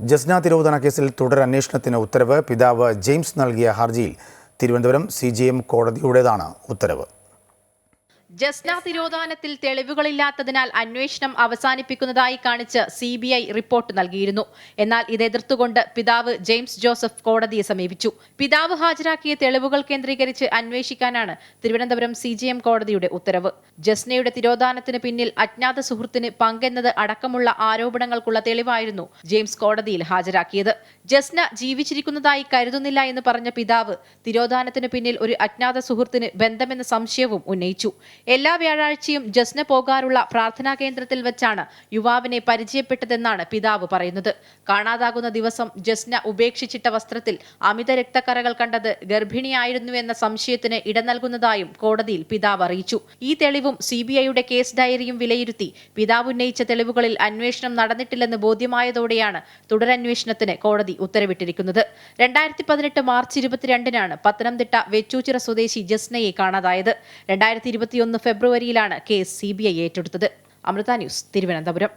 ജസ്ന തിരോധന കേസിൽ തുടരന്വേഷണത്തിന് ഉത്തരവ്. പിതാവ് ജെയിംസ് നൽകിയ ഹർജിയിൽ തിരുവനന്തപുരം സി കോടതിയുടേതാണ് ഉത്തരവ്. ജസ്ന തിരോധാനത്തിൽ തെളിവുകളില്ലാത്തതിനാൽ അന്വേഷണം അവസാനിപ്പിക്കുന്നതായി കാണിച്ച് സി ബി ഐ റിപ്പോർട്ട് നൽകിയിരുന്നു. എന്നാൽ ഇത് എതിർത്തുകൊണ്ട് പിതാവ് ജെയിംസ് ജോസഫ് കോടതിയെ സമീപിച്ചു. പിതാവ് ഹാജരാക്കിയ തെളിവുകൾ കേന്ദ്രീകരിച്ച് അന്വേഷിക്കാനാണ് തിരുവനന്തപുരം സി ജി എം കോടതിയുടെ ഉത്തരവ്. ജസ്നയുടെ തിരോധാനത്തിന് പിന്നിൽ അജ്ഞാത സുഹൃത്തിന് പങ്കെന്നത് അടക്കമുള്ള ആരോപണങ്ങൾക്കുള്ള തെളിവായിരുന്നു ജെയിംസ് കോടതിയിൽ ഹാജരാക്കിയത്. ജസ്ന ജീവിച്ചിരിക്കുന്നതായി കരുതുന്നില്ല എന്ന് പറഞ്ഞ പിതാവ് തിരോധാനത്തിന് പിന്നിൽ ഒരു അജ്ഞാത സുഹൃത്തിന് ബന്ധമെന്ന സംശയവും ഉന്നയിച്ചു. എല്ലാ വ്യാഴാഴ്ചയും ജസ്ന പോകാറുള്ള പ്രാർത്ഥനാ കേന്ദ്രത്തിൽ വെച്ചാണ് യുവാവിനെ പരിചയപ്പെട്ടതെന്നാണ് പിതാവ് പറയുന്നത്. കാണാതാകുന്ന ദിവസം ജസ്ന ഉപേക്ഷിച്ചിട്ട വസ്ത്രത്തിൽ അമിത രക്തക്കറകൾ കണ്ടത് ഗർഭിണിയായിരുന്നു എന്ന സംശയത്തിന് ഇട നൽകുന്നതായും കോടതിയിൽ പിതാവ് അറിയിച്ചു. ഈ തെളിവും സി കേസ് ഡയറിയും വിലയിരുത്തി. പിതാവ് ഉന്നയിച്ച തെളിവുകളിൽ അന്വേഷണം നടന്നിട്ടില്ലെന്ന് ബോധ്യമായതോടെയാണ് തുടരന്വേഷണത്തിന് കോടതി ഉത്തരവിട്ടിരിക്കുന്നത്. രണ്ടായിരത്തി പതിനെട്ട് മാർച്ച് ഇരുപത്തിരണ്ടിനാണ് പത്തനംതിട്ട വെച്ചൂച്ചിറ സ്വദേശി ജസ്നയെ കാണാതായത്. രണ്ടായിരത്തി ഇരുപത്തിയൊന്ന് ഫെബ്രുവരിയിലാണ് കേസ് സി ഏറ്റെടുത്തത്. അമൃത ന്യൂസ് തിരുവനന്തപുരം.